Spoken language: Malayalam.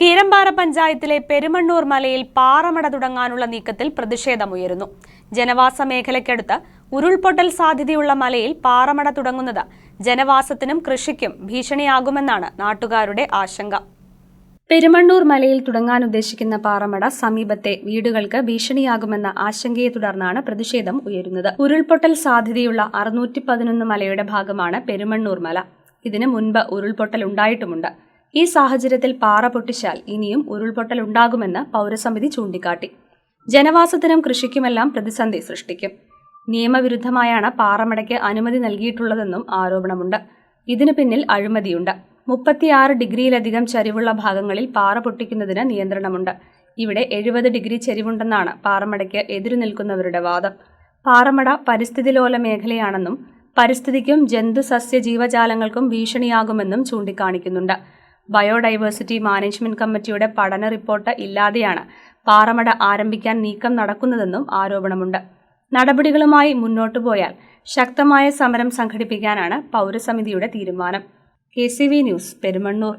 കീരമ്പാറ പഞ്ചായത്തിലെ പെരുമണ്ണൂർ മലയിൽ പാറമട തുടങ്ങാനുള്ള നീക്കത്തിൽ പ്രതിഷേധമുയരുന്നു. ജനവാസ മേഖലയ്ക്കടുത്ത് ഉരുൾപൊട്ടൽ സാധ്യതയുള്ള മലയിൽ പാറമട തുടങ്ങുന്നത് ജനവാസത്തിനും കൃഷിക്കും ഭീഷണിയാകുമെന്നാണ് നാട്ടുകാരുടെ ആശങ്ക. പെരുമണ്ണൂർ മലയിൽ തുടങ്ങാൻ ഉദ്ദേശിക്കുന്ന പാറമട സമീപത്തെ വീടുകൾക്ക് ഭീഷണിയാകുമെന്ന ആശങ്കയെ തുടർന്നാണ് പ്രതിഷേധം ഉയരുന്നത്. ഉരുൾപൊട്ടൽ സാധ്യതയുള്ള അറുന്നൂറ്റി പതിനൊന്ന് മലയുടെ ഭാഗമാണ് പെരുമണ്ണൂർ മല. ഇതിനു മുൻപ് ഉരുൾപൊട്ടൽ ഉണ്ടായിട്ടുമുണ്ട്. ഈ സാഹചര്യത്തിൽ പാറ പൊട്ടിച്ചാൽ ഇനിയും ഉരുൾപൊട്ടൽ ഉണ്ടാകുമെന്ന് പൗരസമിതി ചൂണ്ടിക്കാട്ടി. ജനവാസത്തിനും കൃഷിക്കുമെല്ലാം പ്രതിസന്ധി സൃഷ്ടിക്കും. നിയമവിരുദ്ധമായാണ് പാറമടയ്ക്ക് അനുമതി നൽകിയിട്ടുള്ളതെന്നും ആരോപണമുണ്ട്. ഇതിനു പിന്നിൽ അഴിമതിയുണ്ട്. മുപ്പത്തിയാറ് ഡിഗ്രിയിലധികം ചരിവുള്ള ഭാഗങ്ങളിൽ പാറ പൊട്ടിക്കുന്നതിന് നിയന്ത്രണമുണ്ട്. ഇവിടെ എഴുപത് ഡിഗ്രി ചരിവുണ്ടെന്നാണ് പാറമടയ്ക്ക് എതിരു നിൽക്കുന്നവരുടെ വാദം. പാറമട പരിസ്ഥിതിലോല മേഖലയാണെന്നും പരിസ്ഥിതിക്കും ജന്തു സസ്യ ജീവജാലങ്ങൾക്കും ഭീഷണിയാകുമെന്നും ചൂണ്ടിക്കാണിക്കുന്നുണ്ട്. ബയോഡൈവേഴ്സിറ്റി മാനേജ്മെന്റ് കമ്മിറ്റിയുടെ പഠന റിപ്പോർട്ട് ഇല്ലാതെയാണ് പാറമട ആരംഭിക്കാൻ നീക്കം നടക്കുന്നതെന്നും ആരോപണമുണ്ട്. നടപടികളുമായി മുന്നോട്ടു പോയാൽ ശക്തമായ സമരം സംഘടിപ്പിക്കാനാണ് പൗരസമിതിയുടെ തീരുമാനം. K news Perumannur.